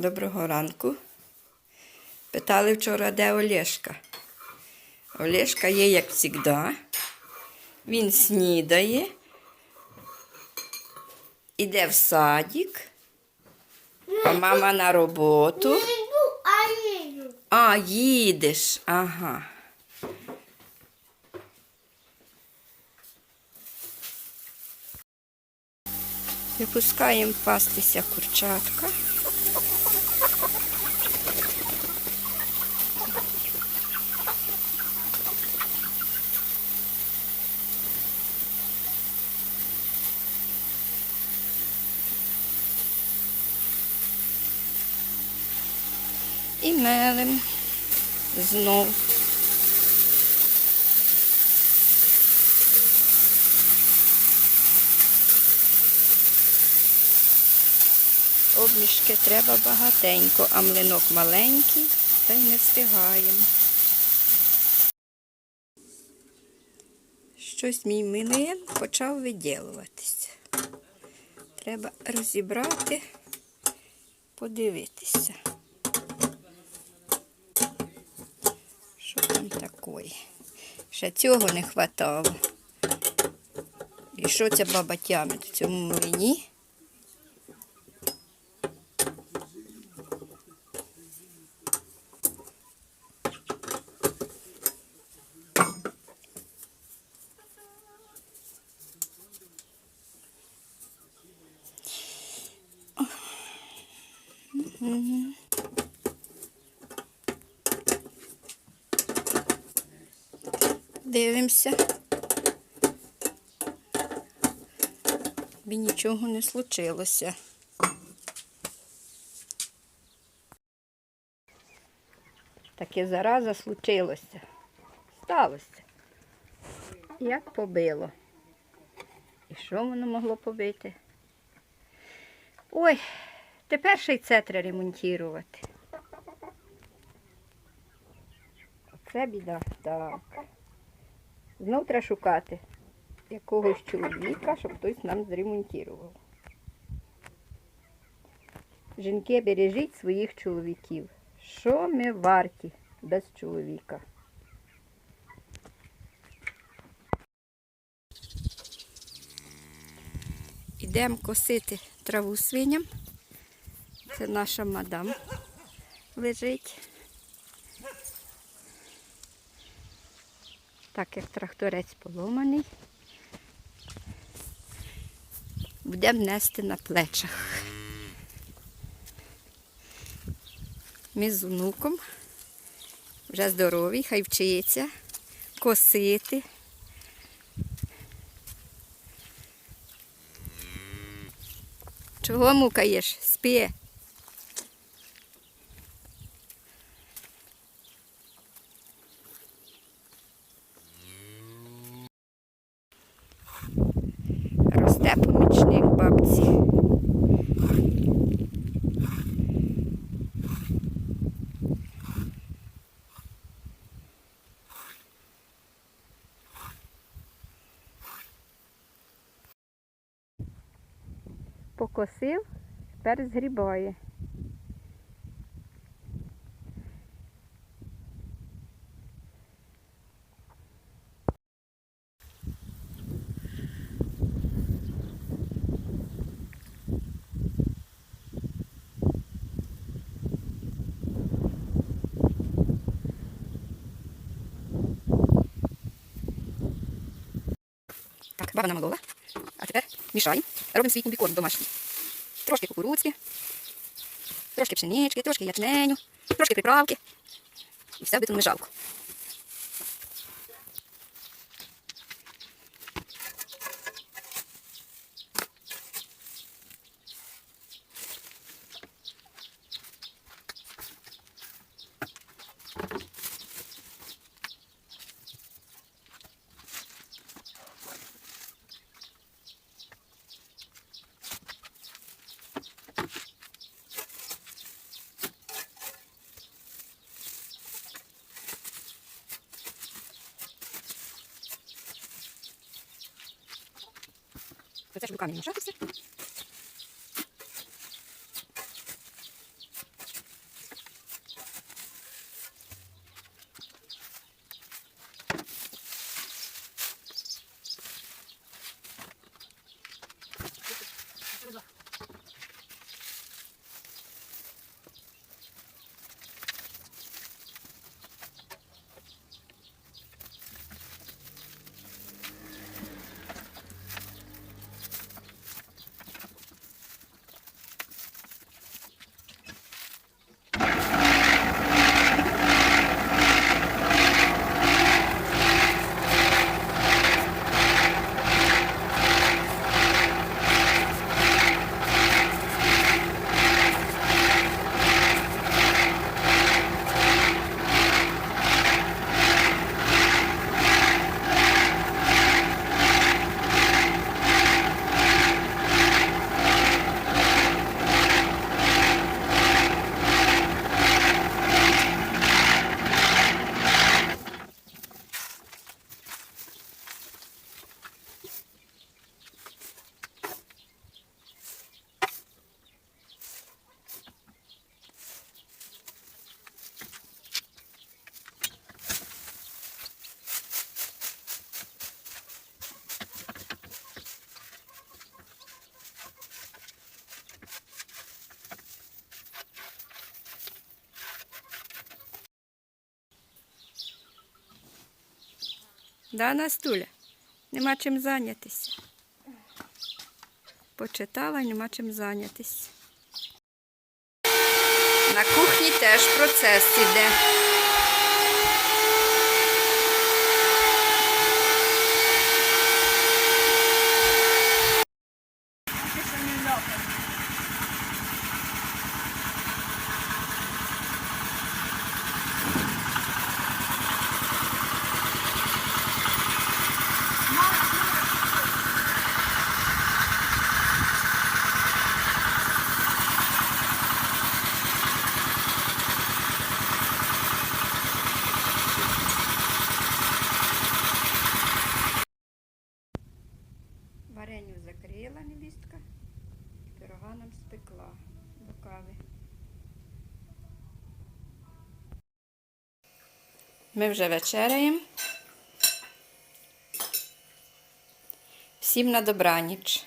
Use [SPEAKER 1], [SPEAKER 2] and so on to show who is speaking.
[SPEAKER 1] Доброго ранку. Питали вчора, де Олешка. Олешка є, як завжди. Він снідає, іде в садик, а мама на роботу.
[SPEAKER 2] А,
[SPEAKER 1] їдеш. Ага. Випускаємо пастися курчатка. І мелем знов. Обмішки треба багатенько, а млинок маленький, та й не встигаємо. Щось мій млин почав виділуватися. Треба розібрати, подивитися. Що там? Ще цього не хватало. І що ця баба тямить в цьому млині? Дивимося. Бі нічого не случилося. Таке зараза случилося. Сталося. Як побило. І що воно могло побити? Ой, тепер ще й це треба ремонтувати. Оце біда. Так. Знов треба шукати якогось чоловіка, щоб хтось нам зремонтував. Жінки, бережіть своїх чоловіків. Що ми варті без чоловіка? Ідемо косити траву свиням. Це наша мадам лежить. Так як тракторець поломаний. Будемо нести на плечах. Ми з онуком вже здорові, хай вчиться косити. Чого мукаєш? Спи. Покосив, тепер згрібає. Так, баба намолола. Тепер мішаємо. Робимо свій комбікорм домашній. Трошки кукурудзки, трошки пшенички, трошки ячменю, трошки приправки. І все в биту мешалку. Це теж руками не мішатися. Да, Настуля? Нема чим зайнятися. Почитала нема чим зайнятися. На кухні теж процес іде. Нам до кави. Ми вже вечеряємо. Всім на добраніч.